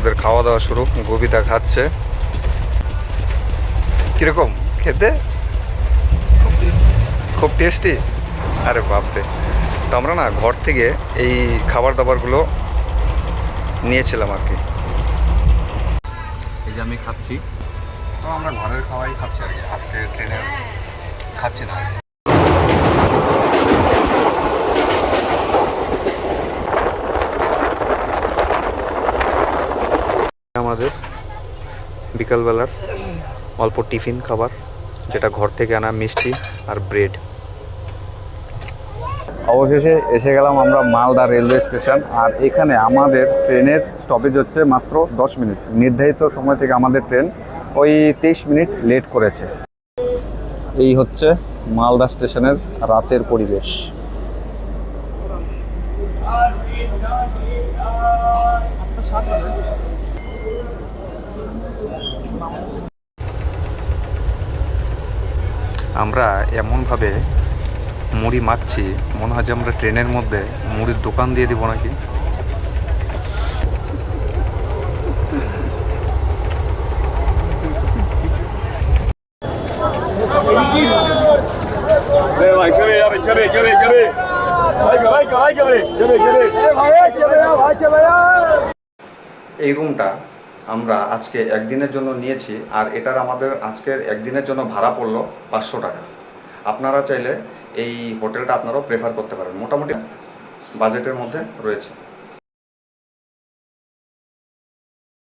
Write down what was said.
আমাদের খাওয়া দাওয়া শুরু গবিতা খাচ্ছে। কীরকম? খেতে? খুব টেস্টি? আরে বাপরে। তো আমরা না ঘর থেকে এই খাবার দাবারগুলো নিয়েছিলাম আর কি। এই যে আমি খাচ্ছি। তো আমরা ঘরের খাওয়াই খাচ্ছি আর কি। আজকে ট্রেনে খাচ্ছি না। আমাদের বিকালবেলার অল্প টিফিন খাবার, যেটা ঘর থেকে আনা মিষ্টি আর ব্রেড। অবশেষে এসে গেলাম আমরা মালদা রেলওয়ে স্টেশন, আর এখানে আমাদের ট্রেনের স্টপেজ হচ্ছে মাত্র দশ মিনিট। নির্ধারিত সময় থেকে আমাদের ট্রেন ওই তেইশ মিনিট লেট করেছে। এই হচ্ছে মালদা স্টেশনের রাতের পরিবেশ। আমরা এমনভাবে মুড়ি মারছি, মনে হয় যে আমরা ট্রেনের মধ্যে মুড়ির দোকান দিয়ে দিব নাকি? এই রুমটা আমরা আজকে একদিনের জন্য নিয়েছি আর এটার আমাদের আজকের একদিনের জন্য ভাড়া পড়ল পাঁচশো টাকা। আপনারা চাইলে এই হোটেলটা আপনারাও প্রেফার করতে পারেন। মোটামুটি বাজেটের মধ্যে রয়েছে।